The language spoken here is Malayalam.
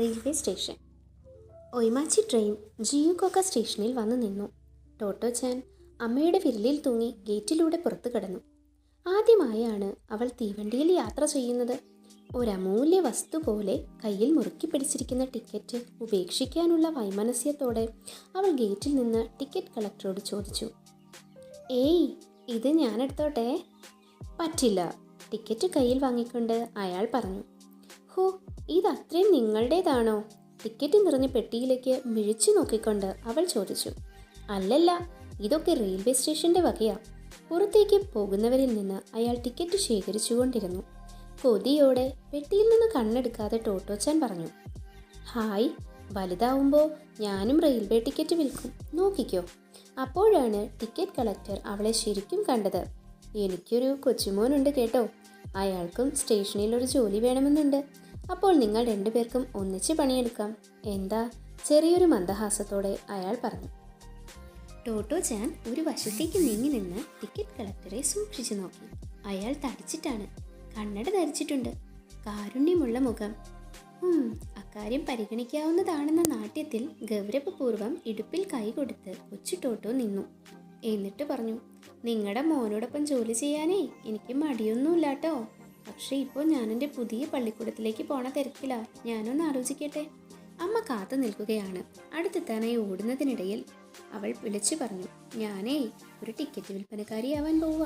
Railway station. ഒയ്മാച്ചി ട്രെയിൻ ജിയുകൊക്ക സ്റ്റേഷനിൽ വന്നു നിന്നു. ടോട്ടോ ചാൻ അമ്മയുടെ വിരലിൽ തൂങ്ങി ഗേറ്റിലൂടെ പുറത്തു കടന്നു. ആദ്യമായാണ് അവൾ തീവണ്ടിയിൽ യാത്ര ചെയ്യുന്നത്. ഒരമൂല്യ വസ്തു പോലെ കയ്യിൽ മുറുക്കി പിടിച്ചിരിക്കുന്ന ടിക്കറ്റ് ഉപേക്ഷിക്കാനുള്ള വൈമനസ്യത്തോടെ അവൾ ഗേറ്റിൽ നിന്ന് ടിക്കറ്റ് കളക്ടറോട് ചോദിച്ചു. ഏയ് ഇത് ഞാൻ എടുത്തോട്ടെ പറ്റില്ല ടിക്കറ്റ് കയ്യിൽ വാങ്ങിക്കൊണ്ട് അയാൾ പറഞ്ഞു. ഹോ ഇതത്രയും നിങ്ങളുടേതാണോ? ടിക്കറ്റ് നിറഞ്ഞ പെട്ടിയിലേക്ക് മിഴിച്ചു നോക്കിക്കൊണ്ട് അവൾ ചോദിച്ചു. അല്ലല്ല ഇതൊക്കെ റെയിൽവേ സ്റ്റേഷന്റെ വകയാ. പുറത്തേക്ക് പോകുന്നവരിൽ നിന്ന് അയാൾ ടിക്കറ്റ് ശേഖരിച്ചുകൊണ്ടിരുന്നു. കൊതിയോടെ പെട്ടിയിൽ നിന്ന് കണ്ണെടുക്കാതെ ടോട്ടോച്ചാൻ പറഞ്ഞു. ഹായ് വലുതാവുമ്പോൾ ഞാനും റെയിൽവേ ടിക്കറ്റ് വിൽക്കും. നോക്കിക്കോ. അപ്പോഴാണ് ടിക്കറ്റ് കളക്ടർ അവളെ ശരിക്കും കണ്ടത്. എനിക്കൊരു കൊച്ചുമോനുണ്ട് കേട്ടോ. അയാൾക്കും സ്റ്റേഷനിൽ ഒരു ജോലി വേണമെന്നുണ്ട്. അപ്പോൾ നിങ്ങൾ രണ്ടുപേർക്കും ഒന്നിച്ച് പണിയെടുക്കാം. എന്താ? ചെറിയൊരു മന്ദഹാസത്തോടെ അയാൾ പറഞ്ഞു. ടോട്ടോ ചാൻ ഒരു വശത്തേക്ക് നീങ്ങി നിന്ന് ടിക്കറ്റ് കളക്ടറെ സൂക്ഷിച്ചു നോക്കി. അയാൾ തടിച്ചിട്ടാണ്. കണ്ണട ധരിച്ചിട്ടുണ്ട്. കാരുണ്യമുള്ള മുഖം. അക്കാര്യം പരിഗണിക്കാവുന്നതാണെന്ന നാട്യത്തിൽ ഗൗരവപൂർവം ഇടുപ്പിൽ കൈ കൊടുത്ത് കൊച്ചു ടോട്ടോ നിന്നു. എന്നിട്ട് പറഞ്ഞു നിങ്ങളുടെ മോനോടൊപ്പം ജോലി ചെയ്യാനേ എനിക്ക് മടിയൊന്നുമില്ല കേട്ടോ പക്ഷേ ഇപ്പോൾ ഞാൻ എന്റെ പുതിയ പള്ളിക്കൂടത്തിലേക്ക് പോണ തിരക്കിലാ. ഞാനൊന്ന് ആലോചിക്കട്ടെ. അമ്മ കാത്തു നിൽക്കുകയാണ്. അടുത്തെത്താനായി ഓടുന്നതിനിടയിൽ അവൾ വിളിച്ചു പറഞ്ഞു ഞാനേ ഒരു ടിക്കറ്റ് വിൽപ്പനക്കാരിയാവാൻ പോവുക